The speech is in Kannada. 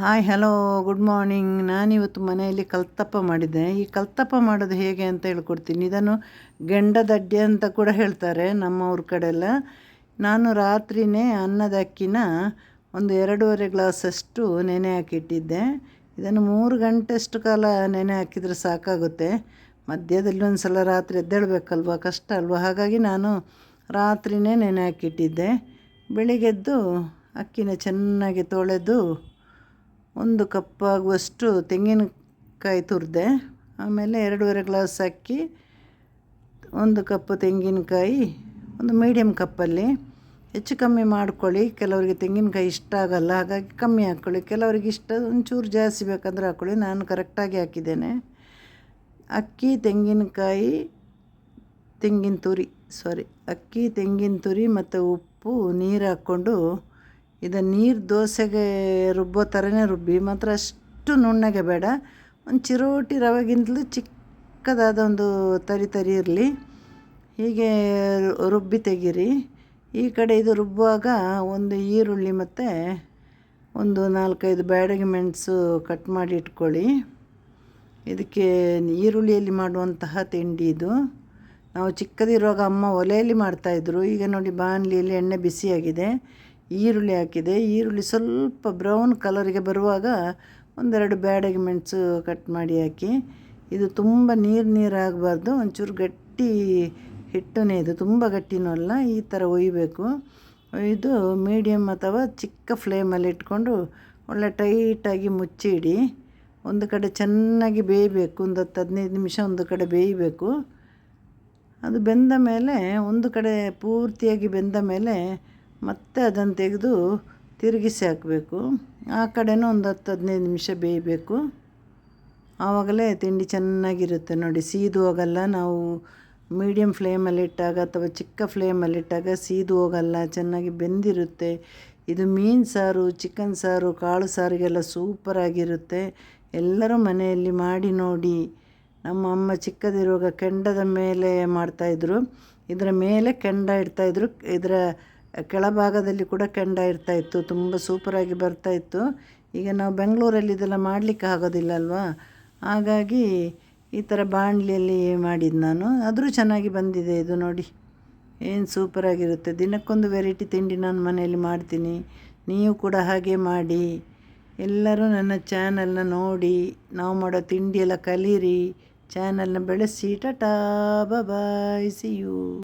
ಹಾಯ್ ಹಲೋ ಗುಡ್ ಮಾರ್ನಿಂಗ್ ನಾನಿವತ್ತು ಮನೆಯಲ್ಲಿ ಕಲ್ತಪ್ಪ ಮಾಡಿದ್ದೆ. ಈ ಕಲ್ತಪ್ಪ ಮಾಡೋದು ಹೇಗೆ ಅಂತ ಹೇಳ್ಕೊಡ್ತೀನಿ. ಇದನ್ನು ಗೆಂಡದಡ್ಡೆ ಅಂತ ಕೂಡ ಹೇಳ್ತಾರೆ ನಮ್ಮ ಊರ ಕಡೆ ಎಲ್ಲ ನಾನು ರಾತ್ರಿಯೇ ಅನ್ನದ ಅಕ್ಕಿನ ಒಂದು ಎರಡೂವರೆ ಗ್ಲಾಸಷ್ಟು ನೆನೆ ಹಾಕಿಟ್ಟಿದ್ದೆ. ಇದನ್ನು ಮೂರು ಗಂಟೆಷ್ಟು ಕಾಲ ನೆನೆ ಹಾಕಿದರೆ ಸಾಕಾಗುತ್ತೆ. ಮಧ್ಯದಲ್ಲಿ ಒಂದು ಸಲ ರಾತ್ರಿ ಎದ್ದೇಳಬೇಕಲ್ವ? ಕಷ್ಟ ಅಲ್ವ? ಹಾಗಾಗಿ ನಾನು ರಾತ್ರಿಯೇ ನೆನೆ ಹಾಕಿಟ್ಟಿದ್ದೆ. ಬೆಳಿಗ್ಗೆದ್ದು ಅಕ್ಕಿನ ಚೆನ್ನಾಗಿ ತೊಳೆದು ಒಂದು ಕಪ್ ಆಗುವಷ್ಟು ತೆಂಗಿನಕಾಯಿ ತುರಿದೆ. ಆಮೇಲೆ ಎರಡೂವರೆ ಗ್ಲಾಸ್ ಅಕ್ಕಿ, ಒಂದು ಕಪ್ ತೆಂಗಿನಕಾಯಿ, ಒಂದು ಮೀಡಿಯಮ್ ಕಪ್ಪಲ್ಲಿ. ಹೆಚ್ಚು ಕಮ್ಮಿ ಮಾಡ್ಕೊಳ್ಳಿ. ಕೆಲವರಿಗೆ ತೆಂಗಿನಕಾಯಿ ಇಷ್ಟ ಆಗಲ್ಲ. ಹಾಗಾಗಿ ಕಮ್ಮಿ ಹಾಕ್ಕೊಳ್ಳಿ ಕೆಲವರಿಗೆ ಇಷ್ಟ ಒಂಚೂರು ಜಾಸ್ತಿ ಬೇಕಂದ್ರೆ ಹಾಕ್ಕೊಳ್ಳಿ ನಾನು ಕರೆಕ್ಟಾಗಿ ಹಾಕಿದ್ದೇನೆ. ಅಕ್ಕಿ, ತೆಂಗಿನಕಾಯಿ, ತೆಂಗಿನ ತುರಿ ಸಾರಿ ಅಕ್ಕಿ, ತೆಂಗಿನ ತುರಿ ಮತ್ತು ಉಪ್ಪು, ನೀರು ಹಾಕ್ಕೊಂಡು ಇದನ್ನು ನೀರು ದೋಸೆಗೆ ರುಬ್ಬೋ ಥರನೇ ರುಬ್ಬಿ, ಮಾತ್ರ ಅಷ್ಟು ನುಣ್ಣಗೆ ಬೇಡ. ಒಂದು ಚಿರೋಟಿ ರವೆಗಿಂತಲೂ ಚಿಕ್ಕದಾದ ಒಂದು ತರಿ ತರಿ ಇರಲಿ. ಹೀಗೆ ರುಬ್ಬಿ ತೆಗೀರಿ. ಈ ಕಡೆ ಇದು ರುಬ್ಬುವಾಗ ಒಂದು ಈರುಳ್ಳಿ ಮತ್ತು ಒಂದು ನಾಲ್ಕೈದು ಬ್ಯಾಡಗಿ ಮೆಣಸು ಕಟ್ ಮಾಡಿ ಇಟ್ಕೊಳ್ಳಿ. ಇದಕ್ಕೆ ಈರುಳ್ಳಿಯಲ್ಲಿ ಮಾಡುವಂತಹ ತಿಂಡಿ ಇದು. ನಾವು ಚಿಕ್ಕದಿರುವಾಗ ಅಮ್ಮ ಒಲೆಯಲ್ಲಿ ಮಾಡ್ತಾಯಿದ್ರು ಈಗ ನೋಡಿ ಬಾಣಲಿಯಲ್ಲಿ ಎಣ್ಣೆ ಬಿಸಿಯಾಗಿದೆ. ಈರುಳ್ಳಿ ಹಾಕಿದೆ. ಈರುಳ್ಳಿ ಸ್ವಲ್ಪ ಬ್ರೌನ್ ಕಲರಿಗೆ ಬರುವಾಗ ಒಂದೆರಡು ಬ್ಯಾಡಗಿ ಮೆಣಸು ಕಟ್ ಮಾಡಿ ಹಾಕಿ, ಇದು ತುಂಬ ನೀರು ನೀರು ಆಗಬಾರ್ದು, ಒಂಚೂರು ಗಟ್ಟಿ ಹಿಟ್ಟುನೇ ಇದು, ತುಂಬ ಗಟ್ಟಿನೂ ಅಲ್ಲ, ಈ ಥರ ಒಯ್ಯಬೇಕು ಇದು ಮೀಡಿಯಮ್ ಅಥವಾ ಚಿಕ್ಕ ಫ್ಲೇಮಲ್ಲಿ ಇಟ್ಕೊಂಡು ಒಳ್ಳೆ ಟೈಟಾಗಿ ಮುಚ್ಚಿಡಿ. ಒಂದು ಕಡೆ ಚೆನ್ನಾಗಿ ಬೇಯಬೇಕು, ಒಂದು ಹತ್ತು ಹದಿನೈದು ನಿಮಿಷ ಒಂದು ಕಡೆ ಬೇಯಬೇಕು. ಅದು ಬೆಂದ ಮೇಲೆ, ಒಂದು ಕಡೆ ಪೂರ್ತಿಯಾಗಿ ಬೆಂದ ಮೇಲೆ ಮತ್ತೆ ಅದನ್ನು ತೆಗೆದು ತಿರುಗಿಸಿ ಹಾಕಬೇಕು. ಆ ಕಡೆನೂ ಒಂದು ಹತ್ತು ಹದಿನೈದು ನಿಮಿಷ ಬೇಯಬೇಕು. ಆವಾಗಲೇ ತಿಂಡಿ ಚೆನ್ನಾಗಿರುತ್ತೆ ನೋಡಿ. ಸೀದು ಹೋಗಲ್ಲ. ನಾವು ಮೀಡಿಯಮ್ ಫ್ಲೇಮಲ್ಲಿಟ್ಟಾಗ ಅಥವಾ ಚಿಕ್ಕ ಫ್ಲೇಮಲ್ಲಿಟ್ಟಾಗ ಸೀದು ಹೋಗಲ್ಲ. ಚೆನ್ನಾಗಿ ಬೆಂದಿರುತ್ತೆ. ಇದು ಮೀನು ಸಾರು, ಚಿಕನ್ ಸಾರು, ಕಾಳು ಸಾರಿಗೆಲ್ಲ ಸೂಪರಾಗಿರುತ್ತೆ. ಎಲ್ಲರೂ ಮನೆಯಲ್ಲಿ ಮಾಡಿ ನೋಡಿ. ನಮ್ಮ ಅಮ್ಮ ಚಿಕ್ಕದಿರುವಾಗ ಕೆಂಡದ ಮೇಲೆ ಮಾಡ್ತಾಯಿದ್ರು ಇದರ. ಮೇಲೆ ಕೆಂಡ ಇಡ್ತಾಯಿದ್ರು ಇದರ ಕೆಳಭಾಗದಲ್ಲಿ ಕೂಡ ಕೆಂಡ ಇರ್ತಾಯಿತ್ತು ತುಂಬ ಸೂಪರಾಗಿ ಬರ್ತಾಯಿತ್ತು ಈಗ ನಾವು ಬೆಂಗಳೂರಲ್ಲಿ ಇದೆಲ್ಲ ಮಾಡಲಿಕ್ಕೆ ಆಗೋದಿಲ್ಲ ಅಲ್ವಾ? ಹಾಗಾಗಿ ಈ ಥರ ಬಾಣಲಿಯಲ್ಲಿ ಮಾಡಿದ್ದು ನಾನು. ಆದರೂ ಚೆನ್ನಾಗಿ ಬಂದಿದೆ ಇದು ನೋಡಿ. ಏನು ಸೂಪರಾಗಿರುತ್ತೆ ದಿನಕ್ಕೊಂದು ವೆರೈಟಿ ತಿಂಡಿ ನಾನು ಮನೆಯಲ್ಲಿ ಮಾಡ್ತೀನಿ. ನೀವು ಕೂಡ ಹಾಗೆ ಮಾಡಿ. ಎಲ್ಲರೂ ನನ್ನ ಚಾನಲ್ನ ನೋಡಿ. ನಾವು ಮಾಡೋ ತಿಂಡಿಯೆಲ್ಲ ಕಲೀರಿ. ಚಾನಲ್ನ ಬೆಳೆಸಿ. Ta-ta bye see you